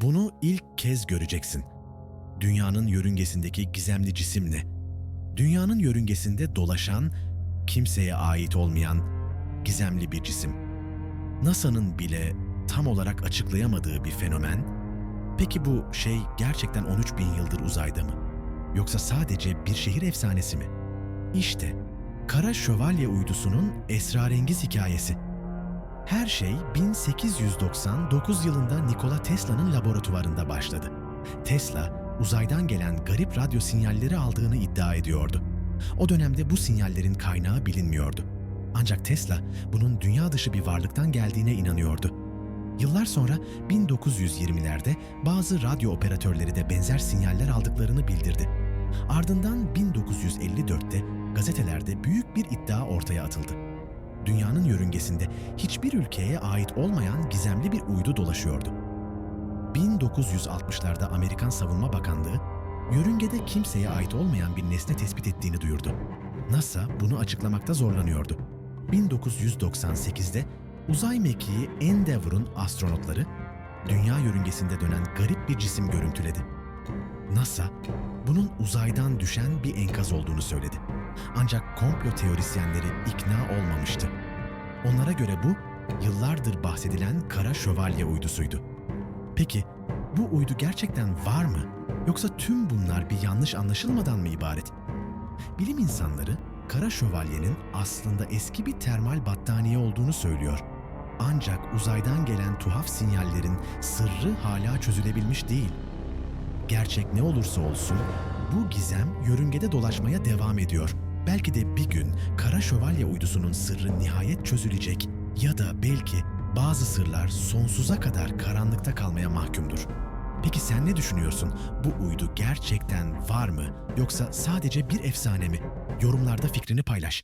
Bunu ilk kez göreceksin. Dünyanın yörüngesindeki gizemli cisim ne? Dünyanın yörüngesinde dolaşan, kimseye ait olmayan gizemli bir cisim. NASA'nın bile tam olarak açıklayamadığı bir fenomen. Peki bu şey gerçekten 13 bin yıldır uzayda mı? Yoksa sadece bir şehir efsanesi mi? İşte Kara Şövalye uydusunun esrarengiz hikayesi. Her şey 1899 yılında Nikola Tesla'nın laboratuvarında başladı. Tesla, uzaydan gelen garip radyo sinyalleri aldığını iddia ediyordu. O dönemde bu sinyallerin kaynağı bilinmiyordu. Ancak Tesla bunun dünya dışı bir varlıktan geldiğine inanıyordu. Yıllar sonra 1920'lerde bazı radyo operatörleri de benzer sinyaller aldıklarını bildirdi. Ardından 1954'te gazetelerde büyük bir iddia ortaya atıldı. Dünyanın yörüngesinde hiçbir ülkeye ait olmayan gizemli bir uydu dolaşıyordu. 1960'larda Amerikan Savunma Bakanlığı, yörüngede kimseye ait olmayan bir nesne tespit ettiğini duyurdu. NASA bunu açıklamakta zorlanıyordu. 1998'de uzay mekiği Endeavour'un astronotları, dünya yörüngesinde dönen garip bir cisim görüntüledi. NASA, bunun uzaydan düşen bir enkaz olduğunu söyledi. Ancak komplo teorisyenleri ikna olmamıştı. Onlara göre bu, yıllardır bahsedilen Kara Şövalye uydusuydu. Peki, bu uydu gerçekten var mı? Yoksa tüm bunlar bir yanlış anlaşılmadan mı ibaret? Bilim insanları, Kara Şövalye'nin aslında eski bir termal battaniye olduğunu söylüyor. Ancak uzaydan gelen tuhaf sinyallerin sırrı hala çözülebilmiş değil. Gerçek ne olursa olsun bu gizem yörüngede dolaşmaya devam ediyor. Belki de bir gün Kara Şövalye uydusunun sırrı nihayet çözülecek ya da belki bazı sırlar sonsuza kadar karanlıkta kalmaya mahkumdur. Peki sen ne düşünüyorsun? Bu uydu gerçekten var mı yoksa sadece bir efsane mi? Yorumlarda fikrini paylaş.